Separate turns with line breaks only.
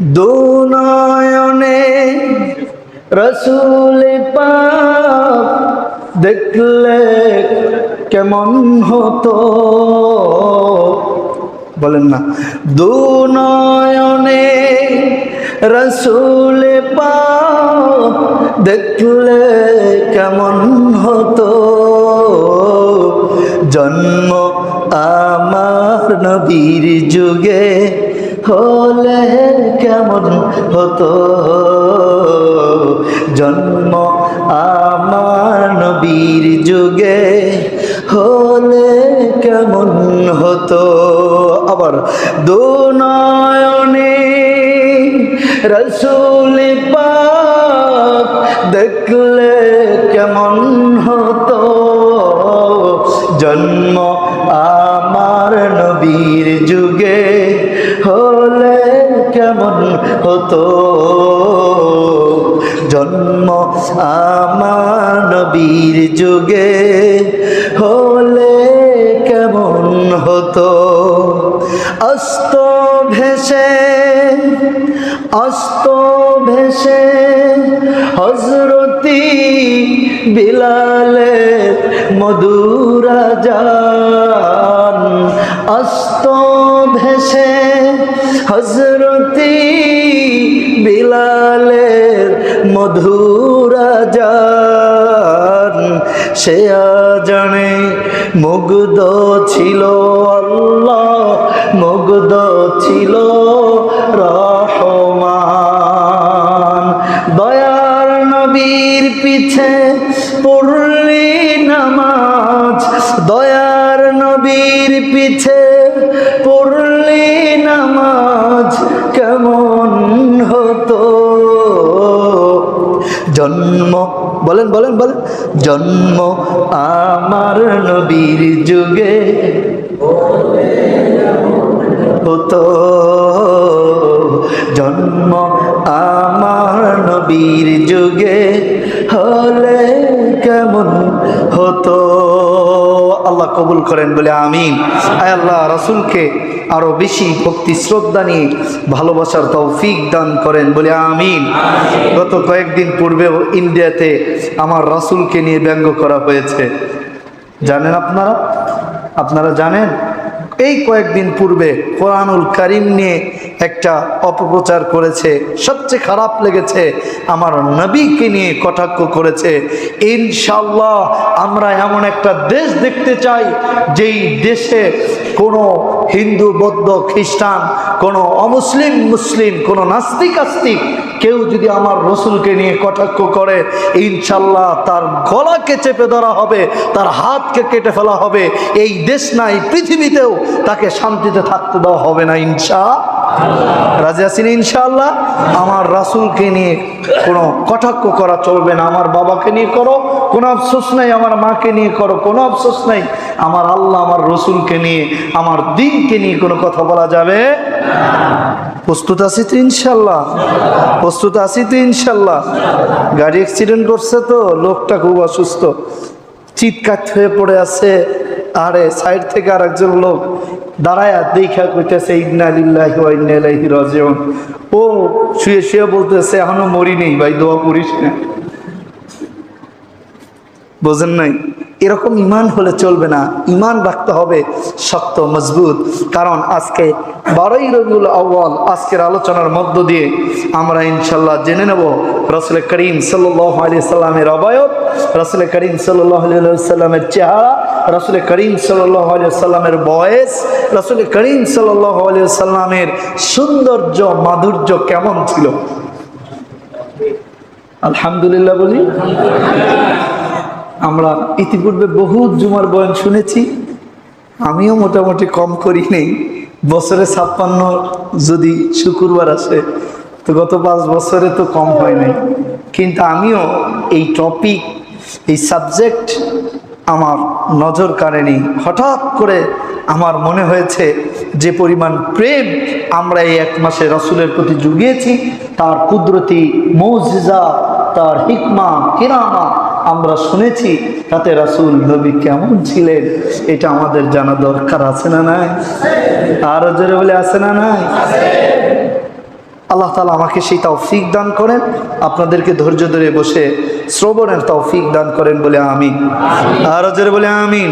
দুনয়নে রসুল পাক দেখলে কেমন হতো? বলেন না। দুনয়নে রসুল পাক দেখলে কেমন হতো? জন্ম আমার নবীর যুগে হলে কেমন হতো? জন্ম আমার নবীর যুগে হলে কেমন হতো? আবার দুনয়নে রসুল পাক দেখলে কেমন হতো? জন্ম আমার নবীর যুগে কেমন হতো। জন্ম আমার যুগে হলে কেমন হতো? অস্ত ভেসে অস্ত ভেসে হজরতি বিলালে মধুরা যান অস্ত হজরতি বিলালের মধুরা যান সে জানে মুগ্ধ ছিল আল্লাহ, মুগ্ধ ছিল রহমান। দয়ার নবীর পিছে পড়লি নামাজ, দয়ার নবীর পিছে জন্ম বলেন বলেন বলেন। জন্ম আমার নবীর যুগে। হতো জন্ম আমার নবীর যুগে। কবুল করেন বলে আমিন। আয় আল্লাহ, রসুলকে আরও বেশি ভক্তি, শ্রদ্ধা নিয়ে ভালোবাসার তৌফিক দান করেন বলে আমিন। গত কয়েকদিন পূর্বেও ইন্ডিয়াতে আমার রাসুলকে নিয়ে ব্যঙ্গ করা হয়েছে। জানেন আপনারা? আপনারা জানেন? এই কয়েকদিন পূর্বে কোরআনুল কারিম নিয়ে একটা অপপ্রচার করেছে, সবচেয়ে খারাপ লেগেছে, আমার নবীকে নিয়ে কটাক্ষ করেছে। ইনশাল্লাহ আমরা এমন একটা দেশ দেখতে চাই, যেই দেশে কোনো হিন্দু, বৌদ্ধ, খ্রিস্টান, কোনো অমুসলিম, মুসলিম, কোনো নাস্তিক, আস্তিক কেউ যদি আমার রসুলকে নিয়ে কটাক্ষ করে ইনশাল্লাহ তার গলাকে চেপে ধরা হবে, তার হাতকে কেটে ফেলা হবে। এই দেশ নাই, পৃথিবীতেও তাকে শান্তিতে থাকতে দেওয়া হবে না, ইনশা রাজি আছেন ইনশাআল্লাহ? আমার রাসুলকে নিয়ে কোনো কটাক্ষ করা চলবে না। আমার বাবাকে নিয়ে করো, কোনো আফসোস নাই। আমার মাকে নিয়ে করো, কোনো আফসোস নাই। আমার আল্লাহ আমার রসুলকে নিয়ে, আমার দিনকে নিয়ে কোনো কথা বলা যাবে প্রস্তুত আছি তো ইনশাল্লাহ প্রস্তুত আছি তো ইনশাল্লাহ গাড়ি অ্যাক্সিডেন্ট করছে তো, লোকটা খুব অসুস্থ। চিৎকার হয়ে পড়ে আছে। আরে সাইড থেকে আর একজন লোক দাঁড়ায় দেখা কইতেছে, ইন্না লিল্লাহি ওয়া ইন্না ইলাইহি রাজিউন। ও শুয়ে শুয়ে বলতেছে, এখনও মরি নেই ভাই, দোয়া করিস না। বোঝেন নাই? এরকম ইমান হলে চলবে না। ইমান রাখতে হবে শক্ত, মজবুত। কারণ আজকে বারোই রবিউল আউ্বাল আজকের আলোচনার মধ্য দিয়ে আমরা ইনশাল্লাহ জেনে নেব রসুল করিম সাল্লাহ আলি সাল্লামের অবয়ব, রসুল করিম সাল্লাহ সাল্লামের চেহারা রসুল করিম সাল্লামের বয়স রসুল করিম সাল্লামের সৌন্দর্য, মাধুর্য কেমন ছিল? আলহামদুলিল্লাহ বলি। আমরা ইতিপূর্বে বহু জুমার বয়ান শুনেছি, আমিও মোটামুটি কম করি নেই। বছরে ছাপ্পান্ন যদি শুক্রবার আসে, তো গত পাঁচ বছরে তো কম হয় নাই। কিন্তু আমিও এই টপিক এই সাবজেক্ট আমার নজর কাড়েনি। হঠাৎ করে আমার মনে হয়েছে যে পরিমাণ প্রেম আমরা এই এক মাসে রসুলের প্রতি জুগিয়েছি, তার কুদরতি মৌজিজা, তার হিকমা, কিরামা আমরা শুনেছি, তাতে রাসুল নবী কেমন ছিলেন, এটা আমাদের জানা দরকার, আছে না নাই? আরও জোরে বলে, আছে না নাই? আল্লাহ তালা আমাকে সেই তৌফিক দান করেন। আপনাদেরকে ধৈর্য ধরে বসে শ্রবণের তৌফিক দান করেন বলে আমি আর জোরে বলে আমিন।